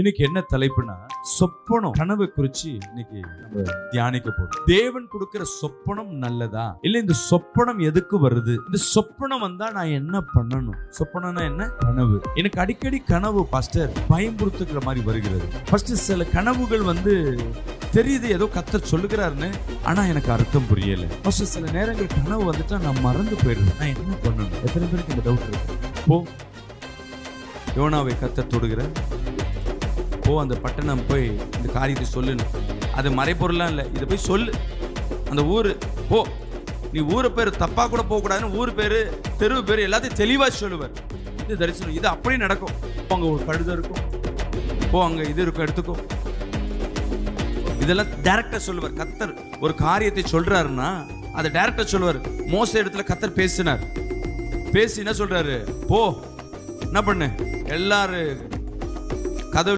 இன்னைக்கு என்ன தலைப்புனா சொப்பனம். கனவை குறிச்சு இன்னைக்கு நம்ம தியானிக்க போறோம். தேவன் கொடுக்கிற சொப்பனம் நல்லதா? இல்ல இந்த சொப்பனம் எதுக்கு வருது? இந்த சொப்பனம் வந்தா நான் என்ன பண்ணணும்? சொப்பனம்னா என்ன? கனவு. எனக்கு அடிக்கடி கனவு பாஸ்டர் பயம்புறுத்துக்கிற மாதிரி வருகிறது. ஃபர்ஸ்ட் சில கனவுகள் வந்து தெரியுது ஏதோ கத்தர் சொல்லுகிறாருன்னு ஆனா எனக்கு அர்த்தம் புரியல. ஃபர்ஸ்ட் சில நேரங்கள் கனவு வந்துட்டா நான் மறந்து போயிடுறேன் நான் என்ன பண்ணணும்? எத்தனை பேருக்கு இந்த டவுட் இருக்கு? போ. யோனாவை கத்த தொடுகிறேன் போ அந்த பட்டணம் போய் இந்த காரியத்தை சொல்லுன்னு. அது மறைப்பொருளாம் இல்லை. இதை போய் சொல்லு. அந்த ஊர் போ. நீ ஊரை பேர் தப்பா கூட போகக்கூடாதுன்னு ஊர் பேர் தெருவு பேர் எல்லாத்தையும் தெளிவாக சொல்லுவார். இது தரிசனம் இது அப்படியே நடக்கும். போ, அங்க ஒரு கழுதை இருக்கும். இப்போ அங்க இது இருக்கும் எடுத்துக்கோ. இதெல்லாம் டேரக்டா சொல்லுவார். கத்தர் ஒரு காரியத்தை சொல்றாருன்னா அதை டேரக்டா சொல்லுவார். மோச இடத்துல கத்தர் பேசினார். பேசி என்ன சொல்றாரு? போ. என்ன பண்ணு? எல்லாரும்